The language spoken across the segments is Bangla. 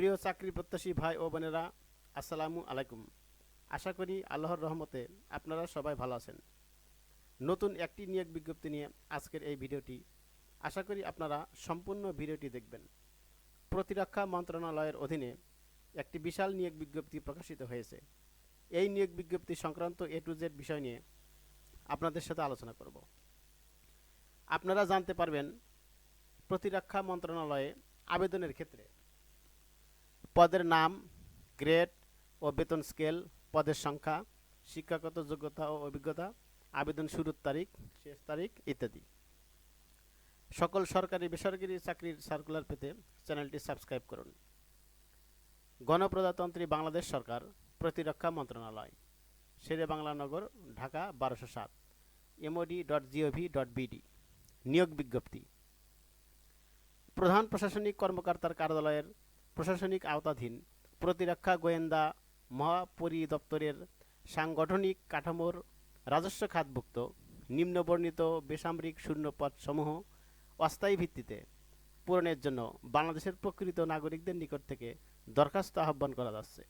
প্রিয় চাকরি প্রত্যাশী ভাই ও বোনেরা, আসসালামু আলাইকুম। আশা করি আল্লাহর রহমতে আপনারা সবাই ভালো আছেন। নতুন একটি নিয়োগ বিজ্ঞপ্তি নিয়ে আজকের এই ভিডিওটি। আশা করি আপনারা সম্পূর্ণ ভিডিওটি দেখবেন। প্রতিরক্ষা মন্ত্রণালয়ের অধীনে একটি বিশাল নিয়োগ বিজ্ঞপ্তি প্রকাশিত হয়েছে। এই নিয়োগ বিজ্ঞপ্তি সংক্রান্ত এ টু জেড বিষয় নিয়ে আপনাদের সাথে আলোচনা করব। আপনারা জানতে পারবেন, প্রতিরক্ষা মন্ত্রণালয়ে আবেদনের ক্ষেত্রে পদের নাম, গ্রেড ও বেতন স্কেল, পদের সংখ্যা, শিক্ষাগত যোগ্যতা ও অভিজ্ঞতা, আবেদন শুরুর তারিখ, শেষ তারিখ ইত্যাদি। সকল সরকারি বেসরকারি চাকরির সার্কুলার পেতে চ্যানেলটি সাবস্ক্রাইব করুন। গণপ্রজাতন্ত্রী বাংলাদেশ সরকার প্রতিরক্ষা মন্ত্রণালয়, শেরে বাংলা নগর, ঢাকা বারোশো সাত MOD dot GOV dot BD নিয়োগ বিজ্ঞপ্তি। প্রধান প্রশাসনিক কর্মকর্তার কার্যালয়ের প্রশাসনিক আওতাধীন। প্রতিরক্ষা গোয়েন্দা, মহাপরিদপ্তরের সাংগঠনিক কাঠামোর রাজস্ব খাতভুক্ত, নিম্নবর্ণিত বেসামরিক শূন্যপদ সমূহ অস্থায়ী ভিত্তিতে পূরণের জন্য বাংলাদেশের প্রকৃত নাগরিকদের নিকট থেকে দরখাস্ত আহ্বান করা যাচ্ছে।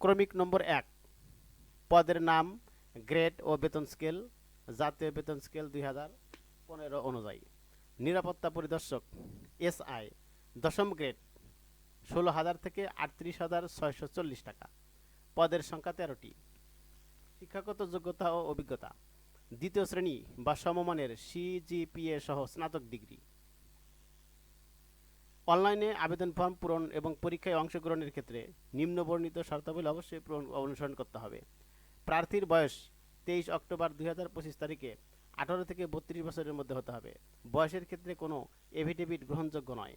ক্রমিক নম্বর এক, পদের নাম, গ্রেড ও বেতন স্কেল, জাতীয় বেতন স্কেল দুই হাজার পনেরো অনুযায়ী। নিরাপত্তা পরিদর্শক এসআই, দশম গ্রেড, ষোলো হাজার থেকে আটত্রিশ হাজার ছয়শো চল্লিশ টাকা। পদের সংখ্যা তেরোটি। শিক্ষাগত যোগ্যতা ও অভিজ্ঞতা। দ্বিতীয় শ্রেণি বা সমমানের সিজিপিএ সহ স্নাতক ডিগ্রি। অনলাইনে আবেদন ফর্ম পূরণ এবং পরীক্ষায় অংশগ্রহণের ক্ষেত্রে নিম্নবর্ণিত শর্তাবলী অবশ্যই অনুসরণ করতে হবে। প্রার্থীর বয়স তেইশ অক্টোবর দুই হাজার পঁচিশ তারিখে আঠারো থেকে বত্রিশ বছরের মধ্যে হতে হবে। বয়সের ক্ষেত্রে কোনো এভিডেভিট গ্রহণযোগ্য নয়।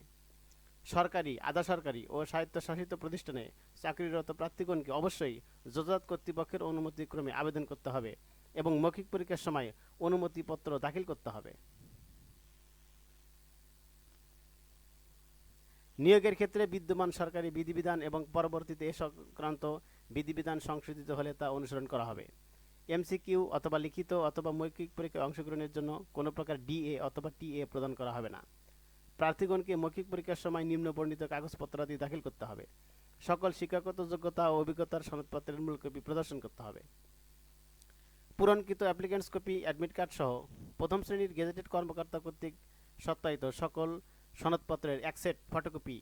সরকারি, আধা সরকারি ও স্বায়ত্তশাসিত প্রতিষ্ঠানে চাকরিরত প্রার্থীগণকে অবশ্যই যথাযথ কর্তৃপক্ষের অনুমতিক্রমে আবেদন করতে হবে এবং মৌখিক পরীক্ষার সময় অনুমতিপত্র দাখিল করতে হবে। নিয়োগের ক্ষেত্রে বিদ্যমান সরকারি বিধিবিধান এবং পরবর্তীতে এ সংক্রান্ত বিধিবিধান সংশোধিত হলে তা অনুসরণ করা হবে। এমসিকিউ অথবা লিখিত অথবা মৌখিক পরীক্ষায় অংশগ্রহণের জন্য কোনো প্রকার ডিএ অথবা টিএ প্রদান করা হবে না। প্রার্থীগণকে মৌখিক পরীক্ষার সময় নিম্ন বর্ণিত কাগজপত্রাদি দাখিল করতে হবে। সকল শিক্ষাগত যোগ্যতা ও অভিজ্ঞতার সনদপত্রের মূল কপি প্রদর্শন করতে হবে। পূরণকৃত অ্যাপ্লিকেন্টস কপি, অ্যাডমিট কার্ড সহ প্রথম শ্রেণির গেজেটেড কর্মকর্তা কর্তৃক সত্যায়িত সকল সনদপত্রের এক সেট ফটোকপি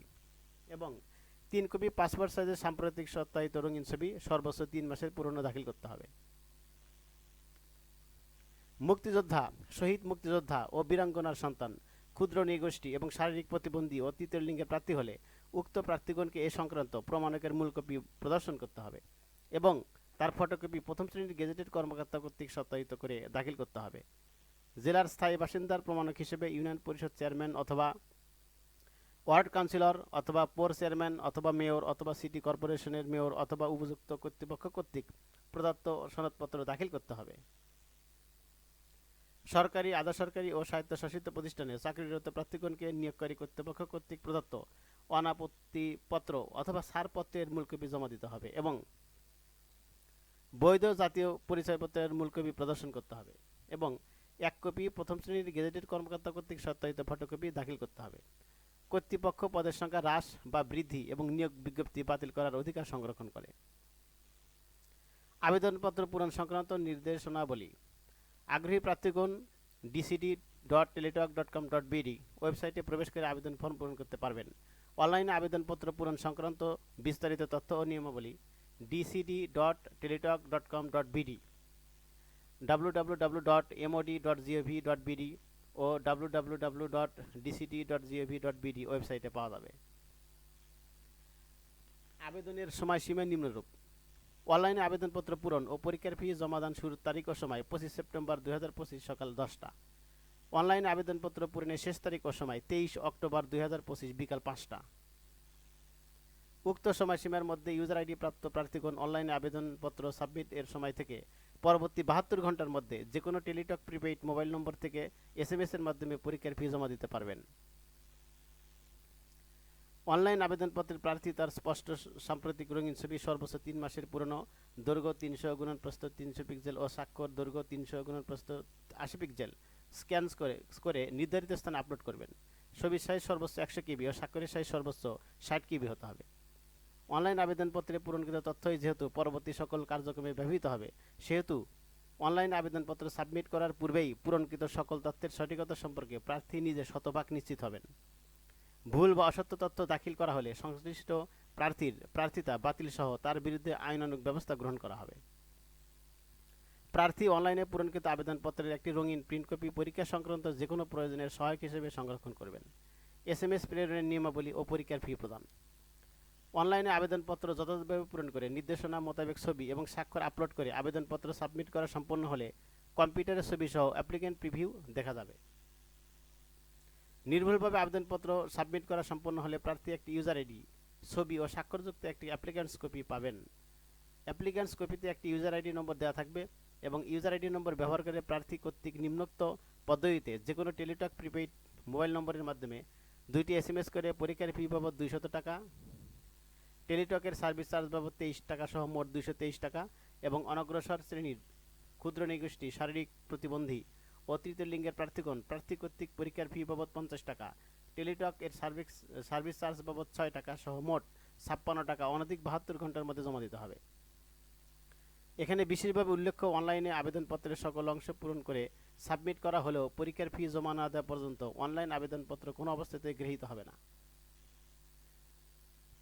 এবং তিন কপি পাসপোর্ট সাইজের সাম্প্রতিক সত্যায়িত রঙিন ছবি সর্বোচ্চ তিন মাসের পুরনো দাখিল করতে হবে। মুক্তিযোদ্ধা, শহীদ মুক্তিযোদ্ধা ও বীরাঙ্গনার সন্তান, ক্ষুদ্র নৃগোষ্ঠী এবং শারীরিক প্রতিবন্ধী ও তৃতীয় লিঙ্গের প্রার্থী হলে উক্ত প্রার্থীগণকে এ সংক্রান্ত প্রমাণকের মূল কপি প্রদর্শন করতে হবে এবং তার ফটোকপি প্রথম শ্রেণির গেজেটেড কর্মকর্তা কর্তৃক সত্যায়িত করে দাখিল করতে হবে। জেলার স্থায়ী বাসিন্দার প্রমাণক হিসেবে ইউনিয়ন পরিষদ চেয়ারম্যান অথবা ওয়ার্ড কাউন্সিলর অথবা পৌর চেয়ারম্যান অথবা মেয়র অথবা সিটি কর্পোরেশনের মেয়র অথবা উপযুক্ত কর্তৃপক্ষ কর্তৃক প্রদত্ত সনদপত্র দাখিল করতে হবে। সরকারি আধা সরকারি ও স্বায়ত্তশাসিত প্রতিষ্ঠানে চাকরিরত প্রার্থীগণকে নিয়োগকারী কর্তৃপক্ষ কর্তৃক প্রদত্ত অনাপত্তিপত্র অথবা ছাড়পত্রের মূলকপি জমা দিতে হবে এবং বৈধ জাতীয় পরিচয়পত্রের মূলকপি প্রদর্শন করতে হবে এবং এক কপি প্রথম শ্রেণির গেজেটেড কর্মকর্তা কর্তৃক সত্যায়িত ফটোকপি দাখিল করতে হবে। কর্তৃপক্ষ পদের সংখ্যা হ্রাস বা বৃদ্ধি এবং নিয়োগ বিজ্ঞপ্তি বাতিল করার অধিকার সংরক্ষণ করে। আবেদনপত্র পূরণ সংক্রান্ত নির্দেশনাবলী আগ্রহী প্রার্থীগণ DCD dot Teletalk dot com dot BD ওয়েবসাইটে প্রবেশ করে আবেদন ফর্ম পূরণ করতে পারবেন। অনলাইনে আবেদনপত্র পূরণ সংক্রান্ত বিস্তারিত তথ্য ও নিয়মাবলী DCD dot Teletalk dot com dot BD W W W dot MOD dot GOV dot BD ও W W W dot DCD dot GOV dot BD ওয়েবসাইটে পাওয়া যাবে। আবেদনের সময়সীমা নিম্নরূপ। অনলাইনে আবেদনপত্র পূরণ ও পরীক্ষার ফি জমাদান শুরুর তারিখ ও সময় পঁচিশ সেপ্টেম্বর দুই হাজার পঁচিশ সকাল দশটা। অনলাইনে আবেদনপত্র পূরণের শেষ তারিখ ও সময় তেইশ অক্টোবর দুই হাজার পঁচিশ বিকাল পাঁচটা। উক্ত সময়সীমার মধ্যে ইউজার আইডি প্রাপ্ত প্রার্থীগণ অনলাইনে আবেদনপত্র সাবমিট এর সময় থেকে পরবর্তী বাহাত্তর ঘণ্টার মধ্যে যে কোনো টেলিটক, প্রিপেইড মোবাইল নম্বর থেকে এস এর মাধ্যমে পরীক্ষার ফি জমা দিতে পারবেন। অনলাইন আবেদনপত্রের প্রার্থী তার স্পষ্ট সাম্প্রতিক রঙিন ছবি, সর্বোচ্চ তিন মাসের পুরনো দৈর্ঘ্য তিনশো গুণন প্রস্থ তিনশো পিক্সেল ও স্বাক্ষর দৈর্ঘ্য তিনশো গুণন প্রস্থ আশি পিক্সেল স্ক্যান করে করে নির্ধারিত স্থানে আপলোড করবেন। ছবির সাইজ সর্বোচ্চ একশো কেবি ও স্বাক্ষরের সাইজ সর্বোচ্চ ষাট কেবি হতে হবে। অনলাইন আবেদনপত্রে পূরণকৃত তথ্যই যেহেতু পরবর্তী সকল কার্যক্রমে ব্যবহৃত হবে, সেহেতু অনলাইন আবেদনপত্র সাবমিট করার পূর্বেই পূরণকৃত সকল তথ্যের সঠিকতা সম্পর্কে প্রার্থী নিজে শতভাগ নিশ্চিত হবেন। ভুল বা অসত্য তথ্য দাখিল করা হলে সংশ্লিষ্ট প্রার্থীর প্রার্থিতা বাতিল সহ তার বিরুদ্ধে আইনানুগ ব্যবস্থা গ্রহণ করা হবে। প্রার্থী অনলাইনে পূরণকৃত আবেদনপত্রের একটি রঙিন প্রিন্ট কপি পরীক্ষা সংক্রান্ত যে কোনো প্রয়োজনের সহায়ক হিসেবে সংরক্ষণ করবেন। এস এম এস প্রেরণের নিয়মাবলী ও পরীক্ষার ফি প্রদান। অনলাইনে আবেদনপত্র যথাযথভাবে পূরণ করে নির্দেশনা মোতাবেক ছবি এবং স্বাক্ষর আপলোড করে আবেদনপত্র সাবমিট করা সম্পন্ন হলে কম্পিউটারের ছবি সহ অ্যাপ্লিকেন্ট প্রিভিউ দেখা যাবে। নির্ভুলভাবে আবেদনপত্র সাবমিট করা সম্পন্ন হলে প্রার্থী একটি ইউজার আইডি ছবি ও স্বাক্ষরযুক্ত একটি অ্যাপ্লিক্যান্টস কপি পাবেন। অ্যাপ্লিক্যান্টস কপিতে একটি ইউজার আইডি নম্বর দেওয়া থাকবে এবং ইউজার আইডি নম্বর ব্যবহার করে প্রার্থী কর্তৃক নিম্নোক্ত পদ্ধতিতে যে কোনো টেলিটক প্রিপেইড মোবাইল নম্বরের মাধ্যমে দুইটি এস এম এস করে পরীক্ষার ফি বাবদ দুইশত টাকা টেলিটকের সার্ভিস চার্জ বাবদ তেইশ টাকা সহ মোট দুইশো তেইশ টাকা এবং অনগ্রসর শ্রেণির ক্ষুদ্র নিগোষ্ঠী শারীরিক প্রতিবন্ধী ও তৃতীয় লিঙ্গের প্রার্থীগণ প্রার্থী কর্তৃক পরীক্ষার ফি বাবদ পঞ্চাশ টাকা। টেলিটক এর সার্ভিস সার্ভিস চার্জ বাবদ ছয় টাকা সহ মোট ছাপ্পান্ন টাকা। অনধিক বাহাত্তর ঘণ্টার মধ্যে জমা দিতে হবে। এখানে বিশেষভাবে উল্লেখ্য, অনলাইনে আবেদনপত্রের সকল অংশ পূরণ করে সাবমিট করা হলেও পরীক্ষার ফি জমা না দেওয়া পর্যন্ত অনলাইন আবেদনপত্র কোনো অবস্থাতে গৃহীত হবে না।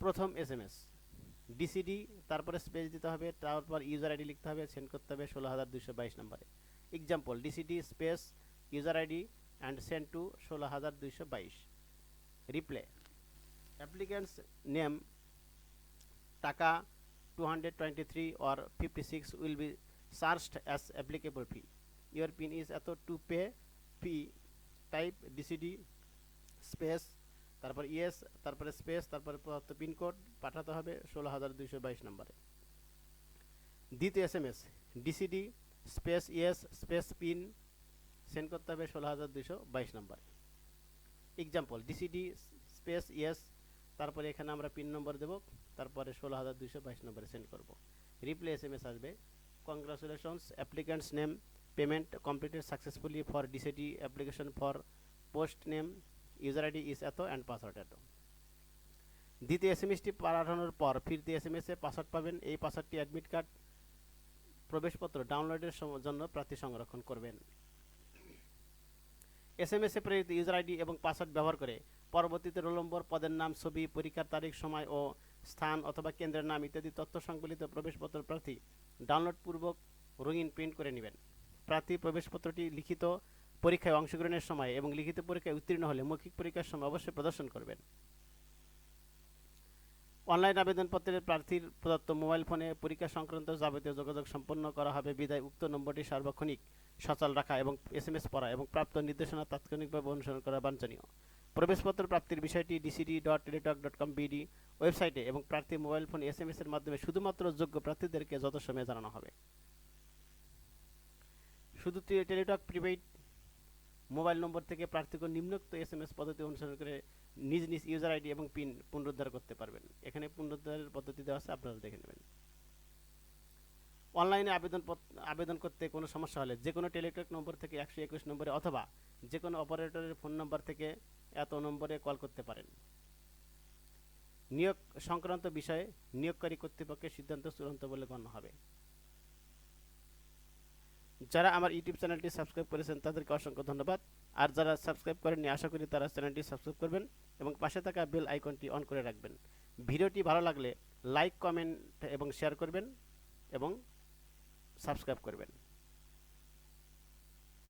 প্রথম এস এম এস। ডিসিডি, তারপরে স্পেস দিতে হবে। তারপর ইউজার আইডি লিখতে হবে। সেন্ড করতে হবে ষোলো হাজার দুশো বাইশ নম্বরে। Example DCD space user ID and send to ষোলো হাজার দুইশো বাইশ। রিপ্লে অ্যাপ্লিক্যান্টস নেম টাকা 223 or 56 will be charged as applicable fee. Your pin is এত to pay fee, type DCD space তারপর ইএস তারপরে স্পেস তারপরে পিনকোড পাঠাতে হবে ষোলো হাজার দুইশো বাইশ নম্বরে। দ্বিতীয় S M S DCD space yes, space pin, send করতে হবে ষোলো হাজার দুইশো বাইশ নম্বর। এক্সাম্পল ডিসিডি স্পেস ইয়েস, তারপরে এখানে আমরা পিন নম্বর দেব, তারপরে ষোলো হাজার দুইশো বাইশ নম্বরে সেন্ড করব। রিপ্লে এস এম এস আসবে। Congratulations applicants name payment completed successfully for DCD application for post name user ID is এত অ্যান্ড পাসওয়ার্ড এত। দ্বিতীয় এস এম এসটি পাঠানোর পর ফিরতি এস এম এসে পাসওয়ার্ড পাবেন। এই পাসওয়ার্ডটি অ্যাডমিট কার্ড প্রবেশপত্র ডাউনলোডের জন্য প্রার্থী সংরক্ষণ করবেন। এস এম এসে প্রেরিত ইউজার আইডি এবং পাসওয়ার্ড ব্যবহার করে পরবর্তীতে রোল নম্বর, পদের নাম, ছবি, পরীক্ষার তারিখ, সময় ও স্থান অথবা কেন্দ্রের নাম ইত্যাদি তথ্য সংবলিত প্রবেশপত্র প্রার্থী ডাউনলোড পূর্বক রঙিন প্রিন্ট করে নেবেন। প্রার্থী প্রবেশপত্রটি লিখিত পরীক্ষায় অংশগ্রহণের সময় এবং লিখিত পরীক্ষায় উত্তীর্ণ হলে মৌখিক পরীক্ষার সময় অবশ্যই প্রদর্শন করবেন। অনলাইন আবেদনপত্রের প্রার্থীর প্রদত্ত মোবাইল ফোনে পরীক্ষা সংক্রান্ত যাবতীয় যোগাযোগ সম্পন্ন করা হবে। বিদায়। উক্ত নম্বরটি সার্বক্ষণিক, সচল রাখা এবং এস এম এস পড়া এবং প্রাপ্ত নির্দেশনা তাৎক্ষণিকভাবে অনুসরণ করা বাঞ্ছনীয়। প্রবেশপত্র প্রাপ্তির বিষয়টি DCD dot Teletalk dot com BD ওয়েবসাইটে এবং প্রার্থী mobile phone S M S এর মাধ্যমে শুধুমাত্র যোগ্য প্রার্থীদেরকে যত সময়ে জানানো হবে। শুধু টেলিটক প্রিপেইড মোবাইল নম্বর থেকে প্রার্থীগণ নিম্নোক্ত এস এম এস পদ্ধতি অনুসরণ করে নিজ নিজ ইউজার আইডি এবং পিন পুনরুদ্ধার করতে পারবেন। এখানে পুনরুদ্ধারের পদ্ধতি দেওয়া আছে, আপনারা দেখে নেবেন। অনলাইনে আবেদন আবেদন করতে কোনো সমস্যা হলে যে কোনো টেলিটক নম্বর থেকে একশো একুশ নম্বরে অথবা যে কোনো অপারেটরের ফোন নম্বর থেকে এত নম্বরে কল করতে পারেন। নিয়োগ সংক্রান্ত বিষয়ে নিয়োগকারী কর্তৃপক্ষের সিদ্ধান্ত চূড়ান্ত বলে গণ্য হবে। যারা আমার ইউটিউব চ্যানেলটি সাবস্ক্রাইব করেছেন, তাদেরকে অসংখ্য ধন্যবাদ। আর যারা সাবস্ক্রাইব করেননি, আশা করি তারা চ্যানেলটি সাবস্ক্রাইব করবেন। এবং পাশে থাকা বেল আইকনটি অন করে রাখবেন। ভিডিওটি ভালো লাগলে লাইক, কমেন্ট এবং শেয়ার করবেন এবং সাবস্ক্রাইব করবেন।